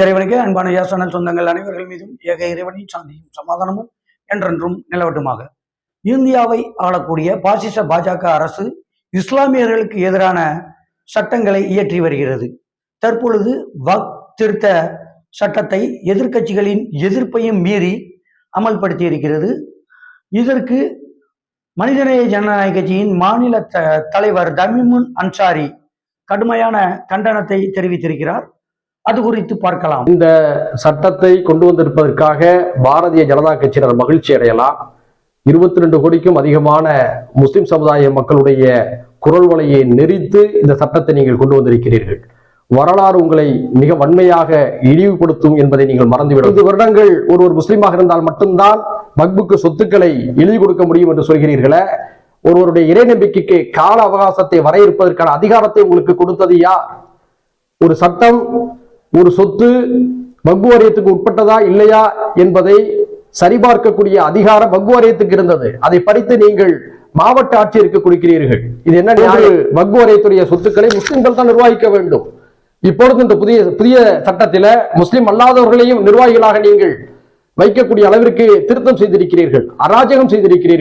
இறைவனுக்கு அன்பான யாசனல் சொந்தங்கள் அனைவர்கள் மீதும் ஏக இறைவனின் சாந்தியும் சமாதானமும் என்றென்றும் நிலவட்டுமாக. இந்தியாவை ஆளக்கூடிய பாசிச பாஜக அரசு இஸ்லாமியர்களுக்கு எதிரான சட்டங்களை இயற்றி வருகிறது. தற்பொழுது வக் திருத்த சட்டத்தை எதிர்க்கட்சிகளின் எதிர்ப்பையும் மீறி அமல்படுத்தி இருக்கிறது. இதற்கு மனிதநேய ஜனநாயக கட்சியின் மாநில த- தலைவர் தமிமுன் அன்சாரி கடுமையான கண்டனத்தை தெரிவித்திருக்கிறார். அது குறித்து பார்க்கலாம். இந்த சட்டத்தை கொண்டு வந்திருப்பதற்காக பாரதிய ஜனதா கட்சியினர் மகிழ்ச்சி அடையலாம். இருபத்தி ரெண்டு கோடிக்கும் அதிகமான முஸ்லிம் சமுதாய மக்களுடைய குரல் வலையை நெறித்து இந்த சட்டத்தை நீங்கள் கொண்டு வந்திருக்கிறீர்கள். வரலாறு உங்களை மிக வன்மையாக இழிவுபடுத்தும் என்பதை நீங்கள் மறந்துவிடும் ஐந்து வருடங்கள் ஒரு ஒரு முஸ்லீமாக இருந்தால் மட்டும்தான் மக்புக்கு சொத்துக்களை எழுதி கொடுக்க முடியும் என்று சொல்கிறீர்களே. ஒருவருடைய இறை நம்பிக்கைக்கு கால அவகாசத்தை வரையறுப்பதற்கான அதிகாரத்தை உங்களுக்கு கொடுத்தது யார்? ஒரு சட்டம் ஒரு சொத்து வக்பு வாரியத்துக்கு உட்பட்டதா இல்லையா என்பதை சரிபார்க்கக்கூடிய அதிகாரம் வக்பு வாரியத்துக்கு இருந்தது. அதை படித்து நீங்கள் மாவட்ட ஆட்சியருக்கு கொடுக்கிறீர்கள். இது என்ன நியாயம்? வக்பு வாரியத்துடைய சொத்துக்களை முஸ்லிம்கள் தான் நிர்வகிக்க வேண்டும். இப்பொழுது இந்த புதிய புதிய சட்டத்தில முஸ்லிம் அல்லாதவர்களையும் நிர்வாகிகளாக நீங்கள் வைக்கக்கூடிய அளவிற்கு திருத்தம் செய்திருக்கிறீர்கள். அராஜகம் செய்திருக்கிறீர்கள்.